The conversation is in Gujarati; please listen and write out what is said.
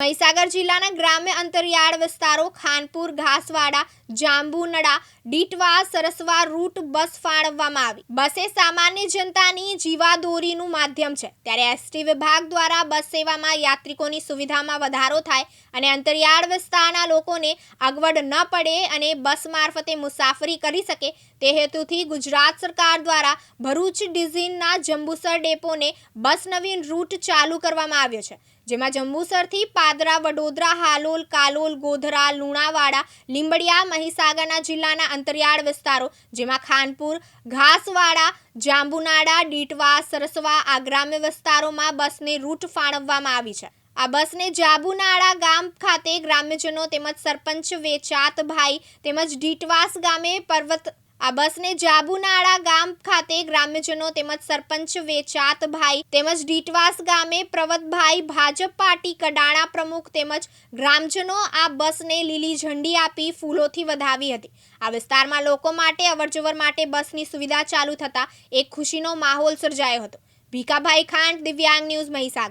મહીસાગર જિલ્લાના ગ્રામ્ય અંતરિયાળ વિસ્તારો ખાનપુર, ઘાસવાડા, જાંબુનડા, ડીટવા, સરસવા રૂટ બસ ફાળવવામાં આવી. બસ સામાન્ય જનતાની જીવાદોરીનું માધ્યમ છે. ત્યારે એસટી વિભાગ દ્વારા બસ સેવામાં યાત્રિકોની સુવિધામાં વધારો થાય અને અંતરિયાળ વિસ્તારના લોકોને અગવડ ન પડે અને બસ મારફતે મુસાફરી કરી શકે તે હેતુથી ગુજરાત સરકાર દ્વારા ભરૂચ ડિઝીનના જંબુસર ડેપોને બસ નવીન રૂટ ચાલુ કરવામાં આવ્યો છે, જેમાં જંબુસરથી પાદરા વડોદરા, હાલોલ, કાલોલ, ગોધરા, લુણાવાડા, લીંબડિયા, મહીસાગરના જિલ્લાના અંતરિયાળ વિસ્તારો, જેમાં ખાનપુર, ઘાસવાડા જાંબુનાડા ડીટવા, સરસવા આ ગ્રામ્ય વિસ્તારોમાં બસને રૂટ ફાળવવામાં આવી છે. આ બસને જાબુનાળા ગામ ખાતે ગ્રામ્યજનો તેમજ સરપંચ વેચાતભાઈ તેમજ ડીટવાસ ગામે પર્વત આ બસને જાબુનાળા ગામ ખાતે ગ્રામ્યજનો તેમજ સરપંચ વેચાતભાઈ તેમજ ડીટવાસ ગામે પ્રવતભાઈ ભાજપ પાર્ટી કડાણા પ્રમુખ તેમજ ગ્રામજનો આ બસને લીલી ઝંડી આપી ફૂલોથી વધાવી હતી. આ વિસ્તારમાં લોકો માટે અવરજવર માટે બસની સુવિધા ચાલુ થતાં એક ખુશીનો માહોલ સર્જાયો હતો. ભીખાભાઈ ખાંડ, દિવ્યાંગ ન્યૂઝ મહીસાગર.